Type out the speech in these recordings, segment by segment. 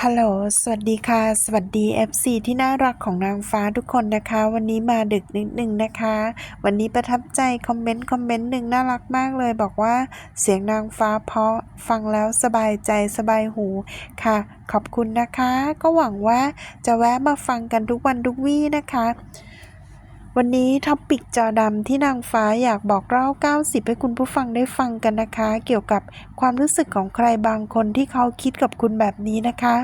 ฮัลโหล สวัสดีค่ะ สวัสดี FC ที่น่ารักของนางฟ้าทุกคนนะคะ วันนี้มาดึกนิดนึงนะคะ วันนี้ประทับใจคอมเมนต์คอมเมนต์หนึ่งน่ารักมากเลย บอกว่าเสียงนางฟ้าเพราะฟังแล้วสบายใจสบายหูค่ะ ขอบคุณนะคะ ก็หวังว่าจะแวะมาฟังกันทุกวันทุกวี่นะคะ วันนี้ท็อปิกจอดำที่นางฟ้าอยากบอกเล่า 90 ให้คุณผู้ฟังได้ฟังกันนะคะ เกี่ยวกับความรู้สึกของใครบางคนที่เขาคิดกับคุณแบบนี้นะคะ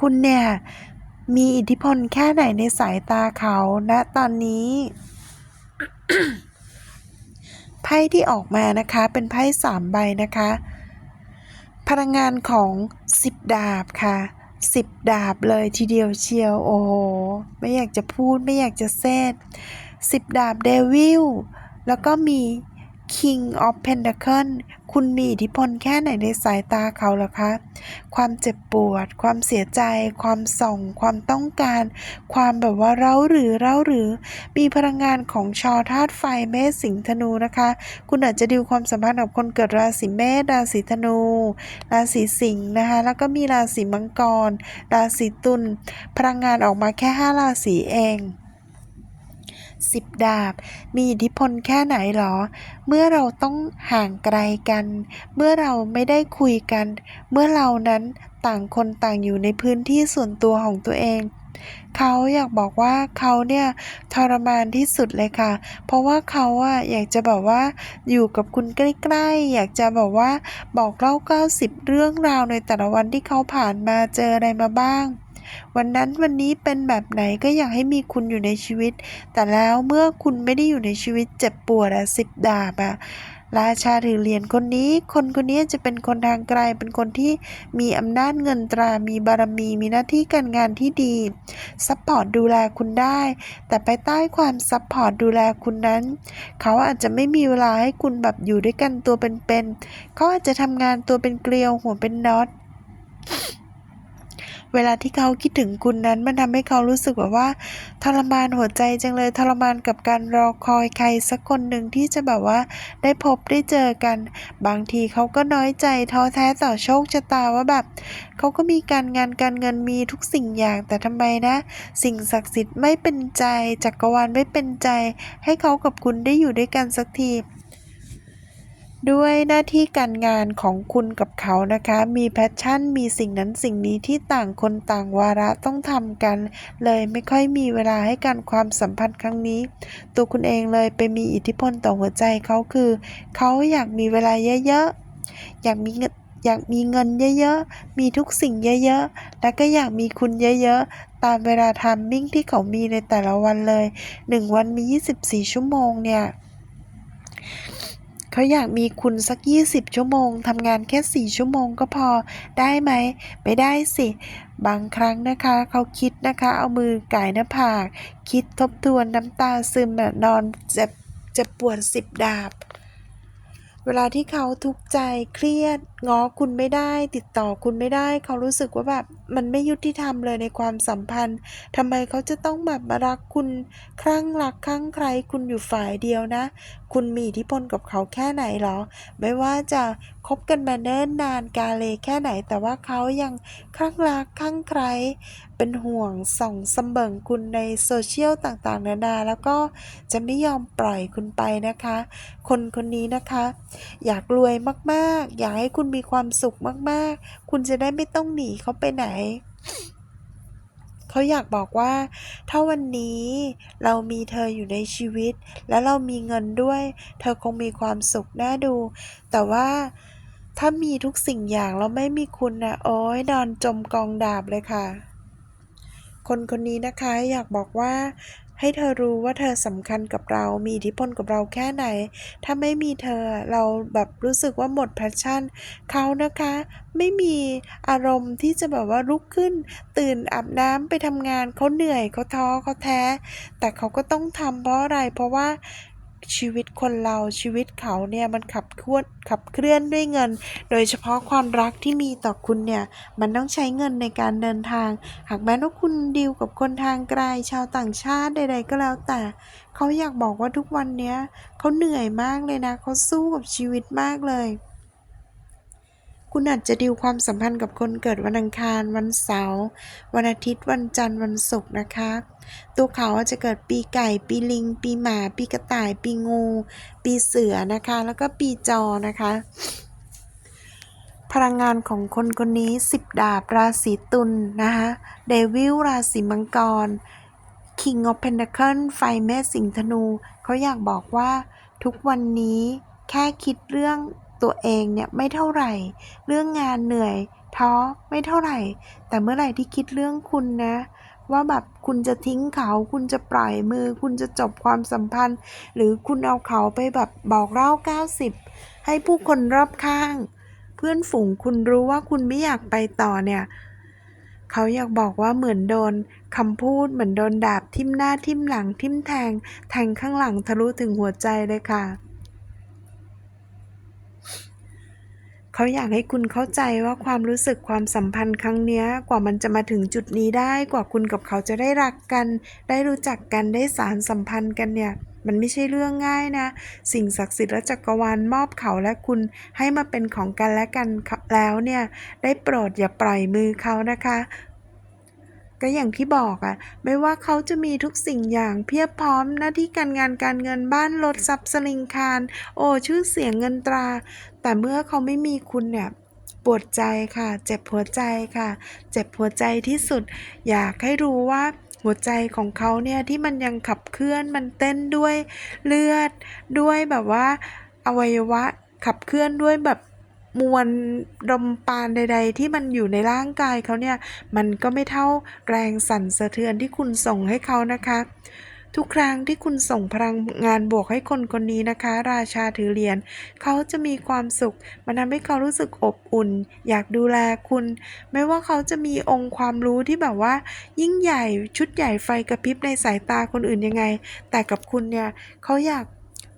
คุณเนี่ย มีอิทธิพลแค่ไหนในสายตาเขาณตอนนี้ไพ่ที่ออกมานะคะเป็นไพ่สามใบนะคะ พลังงานของสิบดาบค่ะ สิบดาบเลยทีเดียวเชียวโอ้โหไม่อยากจะพูดไม่อยากจะเซตสิบดาบเดวิลแล้วก็มี King of Pentacle คุณมีอิทธิพลแค่ไหนในสายตาเขาเหรอคะ ความเจ็บปวด ความเสียใจ ความส่อง ความต้องการ ความแบบว่าเร้าหรือเร้าหรือ มีพลังงานของชอธาตุไฟเมษสิงห์ธนูนะคะ คุณอาจจะดิวความสัมพันธ์กับคนเกิดราศีเมษ ราศีธนู ราศีสิงห์นะคะ แล้วก็มีราศีมังกร ราศีตุล พลังงานออกมาแค่ 5 ราศีเอง สิบดาบ มีอิทธิพลแค่ไหนหรอ เมื่อเราต้องห่างไกลกัน เมื่อเราไม่ได้คุยกัน เมื่อเรานั้นต่างคนต่างอยู่ในพื้นที่ส่วนตัวของตัวเอง เขาอยากบอกว่าเขาเนี่ยทรมานที่สุดเลยค่ะ เพราะว่าเขาอะอยากจะแบบว่าอยู่กับคุณใกล้ๆ อยากจะแบบว่าบอกเล่าเก้าสิบเรื่องราวในแต่ละวันที่เขาผ่านมาเจออะไรมาบ้าง วันนั้นวันนี้เป็นแบบไหนก็อยากให้มีคุณอยู่ในชีวิต แต่แล้วเมื่อคุณไม่ได้อยู่ในชีวิตเจ็บปวดอะสิบดาบอะราชาถือเหรียญคนนี้ คนคนนี้จะเป็นคนทางไกล เป็นคนที่มีอำนาจเงินตรา มีบารมี มีหน้าที่การงานที่ดี ซัพพอร์ตดูแลคุณได้ แต่ภายใต้ความซัพพอร์ตดูแลคุณนั้น เขาอาจจะไม่มีเวลาให้คุณแบบอยู่ด้วยกันตัวเป็นๆเขาอาจจะทำงานตัวเป็นเกลียวหัวเป็นน็อต เวลาที่เขาคิดถึงคุณนั้น มันทำให้เขารู้สึกแบบว่าทรมานหัวใจจังเลยทรมานกับการรอคอยใครสักคนหนึ่งที่จะแบบว่าได้พบได้เจอกัน บางทีเขาก็น้อยใจท้อแท้ต่อโชคชะตาว่าแบบเขาก็มีการงานการเงินมีทุกสิ่งอย่างแต่ทำไมนะ สิ่งศักดิ์สิทธิ์ไม่เป็นใจจักรวาลไม่เป็นใจ ให้เขากับคุณได้อยู่ด้วยกันสักที ด้วยหน้าที่การงานของคุณกับเขานะคะ มีแพชชั่น มีสิ่งนั้นสิ่งนี้ที่ต่างคนต่างวาระต้องทำกัน เลยไม่ค่อยมีเวลาให้การความสัมพันธ์ครั้งนี้ ตัวคุณเองเลยไปมีอิทธิพลต่อหัวใจเขาคือ เขาอยากมีเวลาเยอะๆ อยากมีเงินอยากมีเงินเยอะๆ มีทุกสิ่งเยอะๆ และก็อยากมีคุณเยอะๆ ตามเวลาทามมิ่งที่เขามีในแต่ละวันเลยหนึ่งวันมี 24 ชั่วโมงเนี่ย เขาอยากมีคุณสัก 20 ชั่วโมงทำงานแค่ 4 ชั่วโมงก็พอได้ไหม ไม่ได้สิ บางครั้งนะคะ เขาคิดนะคะ เอามือก่ายหน้าผาก คิดทบทวนน้ำตาซึมแบบนอนเจ็บเจ็บปวดสิบดาบ เวลาที่เขาทุกข์ใจเครียดง้อคุณไม่ได้ ติดต่อคุณไม่ได้ เขารู้สึกว่าแบบมันไม่ยุติธรรมเลยในความสัมพันธ์ทำไมเขาจะต้องแบบมารักคุณคลั่งรักคลั่งใครคุณอยู่ฝ่ายเดียวนะ คุณมีอิทธิพลกับเขาแค่ไหนหรอ ไม่ว่าจะคบกันมาเนิ่นนานกาเลแค่ไหน แต่ว่าเขายังคลั่งรักคลั่งใคร เป็นห่วงส่องสมเบิงคุณในโซเชียลต่างๆ นานาแล้วก็จะไม่ยอมปล่อยคุณไปนะคะ คนคนนี้นะคะ อยากรวยมากๆ อยากให้คุณมีความสุขมากๆ คุณจะได้ไม่ต้องหนีเขาไปไหน เขาอยากบอกว่า ถ้าวันนี้เรามีเธออยู่ในชีวิต และเรามีเงินด้วย เธอคงมีความสุขน่าดู แต่ว่าถ้ามีทุกสิ่งอย่างแล้วไม่มีคุณนะโอ้ยนอนจมกองดาบเลยค่ะ คนคนนี้นะคะอยากบอกว่า ให้เธอรู้ว่าเธอสำคัญกับเรา มีอิทธิพลกับเราแค่ไหน ถ้าไม่มีเธอเราแบบรู้สึกว่าหมดแพชชั่น เขานะคะ ไม่มีอารมณ์ที่จะแบบว่าลุกขึ้น ตื่นอาบน้ำไปทำงานเขาเหนื่อยเขาท้อเขาแท้ แต่เขาก็ต้องทำเพราะอะไร เพราะว่า ชีวิตคนเราชีวิตเขาเนี่ยมันขับเคลื่อนขับเคลื่อนด้วยเงิน โดยเฉพาะความรักที่มีต่อคุณเนี่ยมันต้องใช้เงินในการเดินทาง หากแม้ว่าคุณดีลกับคนทางไกลชาวต่างชาติใด ๆ ก็แล้วแต่เขาอยากบอกว่าทุกวันเนี้ยเขาเหนื่อยมากเลยนะเขาสู้กับชีวิตมากเลย คุณอาจจะดิวความสัมพันธ์กับคนเกิดวันอังคาร วันเสาร์วันอาทิตย์วันจันทร์วันศุกร์นะคะ ตัวเขาอาจจะเกิดปีไก่ ปีลิง ปีหมา ปีกระต่าย ปีงู ปีเสือนะคะ แล้วก็ปีจอนะคะ พลังงานของคนคนนี้10ดาบราศีตุลนะคะเดวิลราศีมังกร King of Pentacle ไฟเมษสิงห์ธนู เขาอยากบอกว่าทุกวันนี้แค่คิดเรื่อง ตัวเองเนี่ยไม่เท่าไหร่ เรื่องงานเหนื่อยท้อไม่เท่าไหร่ แต่เมื่อไหร่ที่คิดเรื่องคุณนะ ว่าแบบคุณจะทิ้งเขา คุณจะปล่อยมือ คุณจะจบความสัมพันธ์ หรือคุณเอาเขาไปแบบบอกเล่า 90 ให้ผู้คนรอบข้าง เพื่อนฝูงคุณรู้ว่าคุณไม่อยากไปต่อเนี่ยเขาอยากบอกว่าเหมือนโดนคำพูดเหมือนโดนดาบทิ่มหน้าทิ่มหลังทิ่มแทง แทงข้างหลังทะลุถึงหัวใจเลยค่ะ เขาอยากให้คุณเข้าใจว่าความรู้สึกความสัมพันธ์ครั้งนี้กว่ามันจะมาถึงจุดนี้ได้กว่าคุณกับเขาจะได้รักกัน ได้รู้จักกันได้สารสัมพันธ์กันเนี่ยมันไม่ใช่เรื่องง่ายนะ สิ่งศักดิ์สิทธิ์และจักรวาลมอบเขาและคุณให้มาเป็นของกันและกันแล้วเนี่ย ได้โปรดอย่าปล่อยมือเขานะคะ ก็อย่างที่บอกอะไม่ว่าเขาจะมีทุกสิ่งอย่างเพียบพร้อมหน้าที่การงานการเงินบ้านรถทรัพย์สลิงคาร โอ้ชื่อเสียงเงินตรา แต่เมื่อเขาไม่มีคุณเนี่ยปวดใจค่ะ เจ็บหัวใจค่ะ เจ็บหัวใจที่สุด อยากให้รู้ว่าหัวใจของเขาเนี่ยที่มันยังขับเคลื่อนมันเต้นด้วยเลือดด้วยแบบว่าอวัยวะขับเคลื่อนด้วยแบบ มวลลมปานใด ๆ ที่มันอยู่ในร่างกายเขาเนี่ย มันก็ไม่เท่าแรงสั่นสะเทือนที่คุณส่งให้เขานะคะ ทุกครั้งที่คุณส่งพลังงานบวกให้คนคนนี้นะคะ ราชาถือเหรียญเขาจะมีความสุข มันทำให้เขารู้สึกอบอุ่น อยากดูแลคุณ ไม่ว่าเขาจะมีองค์ความรู้ที่แบบว่า ยิ่งใหญ่ชุดใหญ่ไฟกระพริบในสายตาคนอื่นยังไง แต่กับคุณเนี่ยเขาอยาก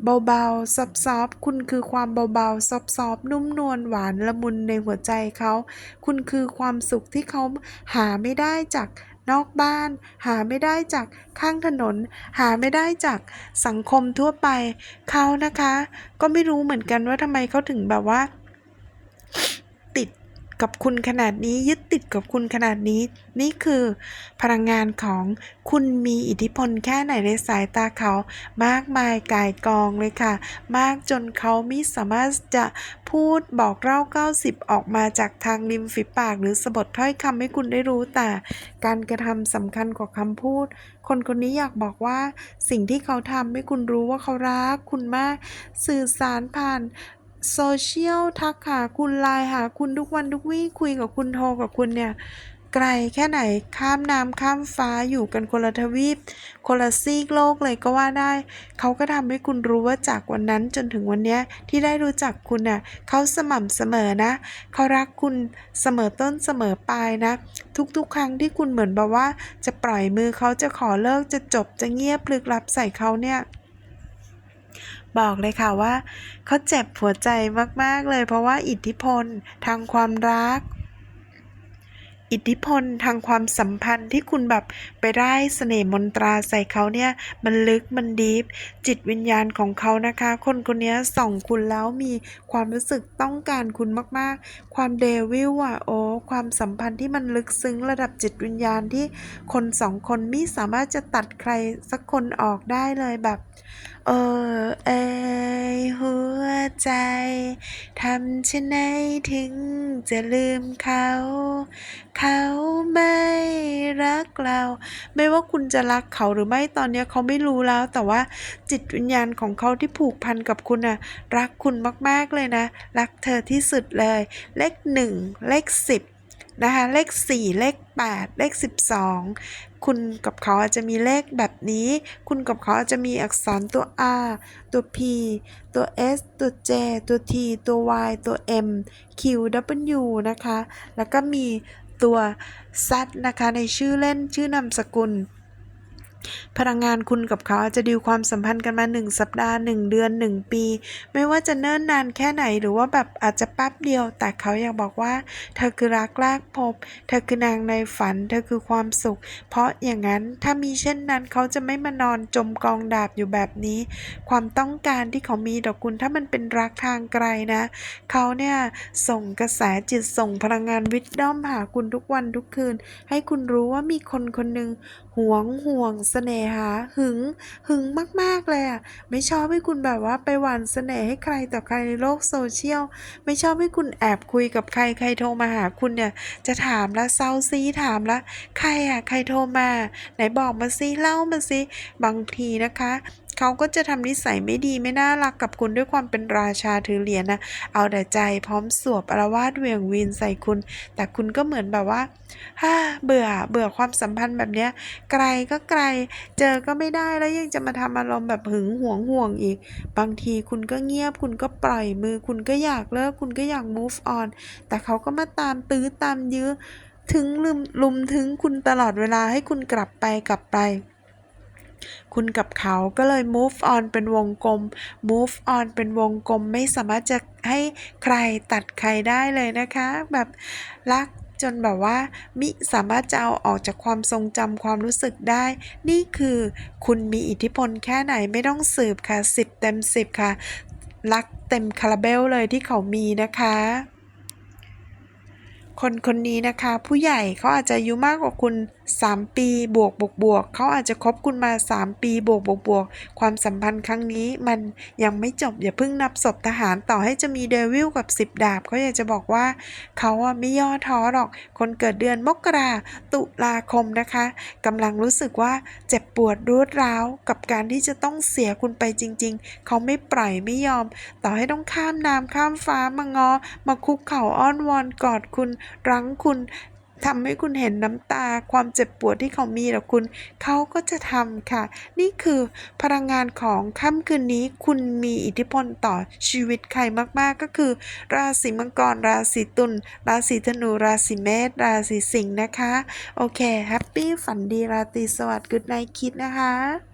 เบาๆ ซอฟๆคุณคือความเบาๆ ซอฟๆ นุ่มนวลหวานละมุนในหัวใจเขา คุณคือความสุขที่เขาหาไม่ได้จากนอกบ้าน หาไม่ได้จากข้างถนน หาไม่ได้จากสังคมทั่วไป เขานะคะ ก็ไม่รู้เหมือนกันว่าทำไมเขาถึงแบบว่า กับคุณขนาดนี้ ยึดติดกับคุณขนาดนี้ นี่คือพลังงานของคุณมีอิทธิพลแค่ไหนในสายตาเขา มากมายกายกองเลยค่ะ มากจนเขาไม่สามารถจะพูดบอกเล่า 90 ออกมาจากทางริมฝีปาก หรือสะบดถ้อยคำให้คุณได้รู้แต่การกระทำสำคัญกว่าคำพูด คนคนนี้อยากบอกว่าสิ่งที่เขาทำให้คุณรู้ว่าเขารักคุณมาก สื่อสารผ่าน โซเชียลทักหาคุณไลน์หาคุณทุกวันทุกวี่คุยกับคุณโทรกับคุณเนี่ย ไกลแค่ไหนข้ามน้ำข้ามฟ้าอยู่กันคนละทวีป คนละซีกโลกเลยก็ว่าได้ เขาก็ทำให้คุณรู้ว่าจากวันนั้นจนถึงวันนี้ที่ได้รู้จักคุณน่ะเขาสม่ำเสมอนะ เขารักคุณเสมอต้นเสมอปลายนะ ทุกๆ ครั้งที่คุณเหมือนแบบว่า จะปล่อยมือเขาจะขอเลิกจะจบจะเงียบลึกลับใส่เขาเนี่ย บอกเลยค่ะว่าเขาเจ็บหัวใจมากๆเลย เพราะว่าอิทธิพลทางความรัก อิทธิพลทางความสัมพันธ์ที่คุณแบบไปได้เสน่ห์มนตราใส่เขาเนี่ยมันลึกมันดีฟจิตวิญญาณของเขานะคะ คนคนนี้ส่องคุณแล้วมีความรู้สึกต้องการคุณมากๆ ความเดวิลอะโอ้ความสัมพันธ์ที่มันลึกซึ้งระดับจิตวิญญาณที่คนสองคนไม่สามารถจะตัดใครสักคนออกได้เลยแบบเออเอยหัวใจทำฉันไหนถึงจะลืมเขา เขาไม่รักเราไม่ว่าคุณจะรักเขาหรือไม่ตอนนี้เขาไม่รู้แล้ว แต่ว่าจิตวิญญาณของเขาที่ผูกพันกับคุณน่ะรักคุณมากๆเลยนะ รักเธอที่สุดเลย เลขหนึ่งเลขสิบนะคะเลขสี่เลขแปดเลขสิบสองคุณกับเขาอาจจะมีเลขแบบนี้ คุณกับเขาอาจจะมีอักษรตัว R ตัว P ตัว S ตัว J ตัว T ตัว Y ตัว M Q W นะคะ แล้วก็มี ตัว Z นะคะในชื่อเล่นชื่อนามสกุล พลังงานคุณกับเขาอาจจะดีลความสัมพันธ์กันมา 1 สัปดาห์ 1 เดือน 1 ปี ไม่ว่าจะเนิ่นนานแค่ไหนหรือว่าแบบอาจจะแป๊บเดียว แต่เขาอยากบอกว่า เธอคือรักแรกพบ เธอคือนางในฝัน เธอคือความสุข เพราะอย่างนั้นถ้ามีเช่นนั้นเขาจะไม่มานอนจมกองดาบอยู่แบบนี้ ความต้องการที่เขามีต่อคุณถ้ามันเป็นรักทางไกลนะเขาเนี่ยส่งกระแสจิตส่งพลังงานวิดดอมหาคุณทุกวันทุกคืน ให้คุณรู้ว่ามีคนคนหนึ่งหวงห่วงเสน่หาหึงหึงมากๆเลยอะไม่ชอบให้คุณแบบว่าไปหวานเสน่ห์ให้ใครต่อใครในโลกโซเชียลไม่ชอบให้คุณแอบคุยกับใครใครโทรมาหาคุณเนี่ยจะถามละเซาซีถามละใครอะใครโทรมา ไหนบอกมาซิเล่ามาซิบางทีนะคะ เขาก็จะทำนิสัยไม่ดีไม่น่ารักกับคุณด้วยความเป็นราชาถือเหรียญนะเอาแต่ใจพร้อมสวบอารวาสเวียงวีนใส่คุณ แต่คุณก็เหมือนแบบว่าฮ่าเบื่อเบื่อความสัมพันธ์แบบเนี้ยไกลก็ไกล เจอก็ไม่ได้แล้วยังจะมาทำอารมณ์แบบหึงหวงห่วงอีก บางทีคุณก็เงียบคุณก็ปล่อยมือ คุณก็อยากเลิกคุณก็อยาก move on แต่เขาก็มาตามตื้อตามยื้อถึงลุมลุมถึงคุณตลอดเวลาให้คุณกลับไปกลับไป คุณกับเขาก็เลย move on เป็นวงกลม move on เป็นวงกลมไม่สามารถจะให้ใครตัดใครได้เลยนะคะ แบบรักจนแบบว่า มิสามารถจะเอาออกจากความทรงจำความรู้สึกได้ นี่คือคุณมีอิทธิพลแค่ไหนไม่ต้องสืบค่ะ 10 เต็ม 10 ค่ะ รักเต็มคาราเบลเลยที่เขามีนะคะคนคนนี้นะคะ ผู้ใหญ่เขาอาจจะอายุมากกว่าคุณ 3 ปีบวกบวกบวกเขาอาจจะคบคุณมา 3 ปีบวกบวกบวกความสัมพันธ์ครั้งนี้มันยังไม่จบอย่าเพิ่งนับศพทหารต่อให้จะมีเดวิลกับ 10 ดาบเขาอยากจะบอกว่าเขาอะไม่ย่อท้อหรอก คนเกิดเดือนมกราตุลาคมนะคะกำลังรู้สึกว่าเจ็บปวดรวดร้าวกับการที่จะต้องเสียคุณไปจริง ๆ เขาไม่ปล่อยไม่ยอม ต่อให้ต้องข้ามน้ำข้ามฟ้ามางอ มาคุกเข่าอ้อนวอนกอดคุณรั้งคุณ ทำให้คุณเห็นน้ำตาความเจ็บปวดที่เขามีต่อคุณ เขาก็จะทำค่ะ นี่คือพลังงานของค่ำคืนนี้คุณมีอิทธิพลต่อชีวิตใครมาก ๆ ก็คือ ราศีมังกร ราศีตุลราศีธนู ราศีเมษราศีสิงห์นะคะ โอเคแฮปปี้ฝันดีราตรีสวัสดิ์กุดไนคิดนะคะ